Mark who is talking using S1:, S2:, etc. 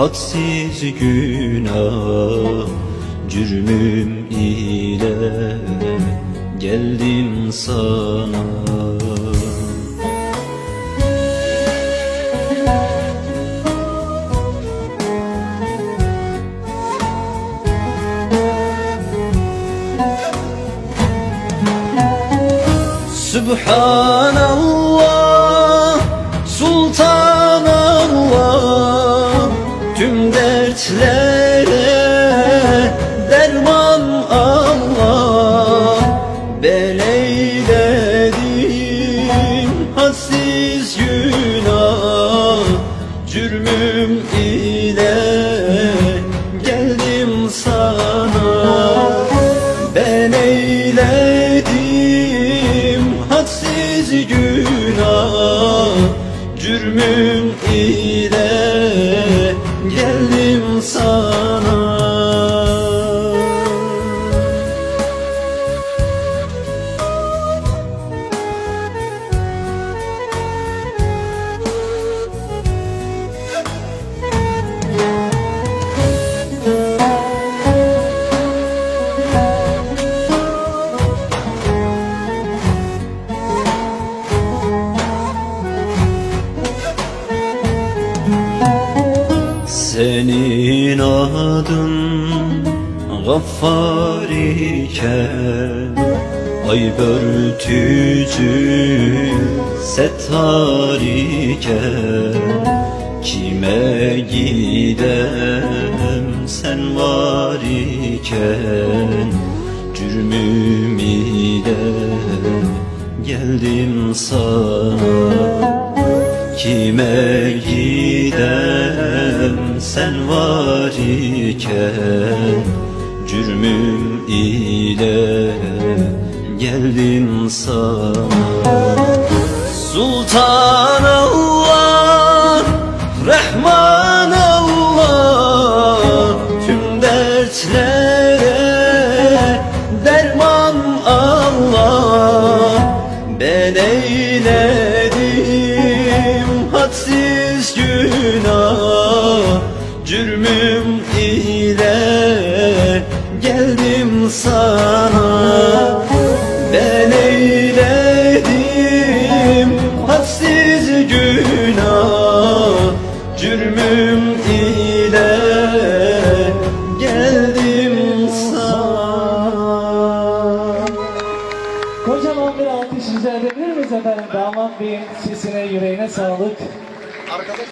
S1: hadsiz günah Cürmüm ile geldim sana. Subhanallah Cürmüm ile geldim Senin adın Gaffar iken Ay börtücü Settar iken Kime gidem sen var iken Cürmüm ile geldim sana Kime gidem sen var iken Cürmüm ile geldim sana. Sultan Allah, hadsiz günah Cürmüm ile geldim sana Ben eyledim hadsiz günah Cürmüm ile geldim sana
S2: Kocaman bir alkış rica edebilir miyiz efendim? Damat Bey'in sesine, yüreğine sağlık.
S3: Arkada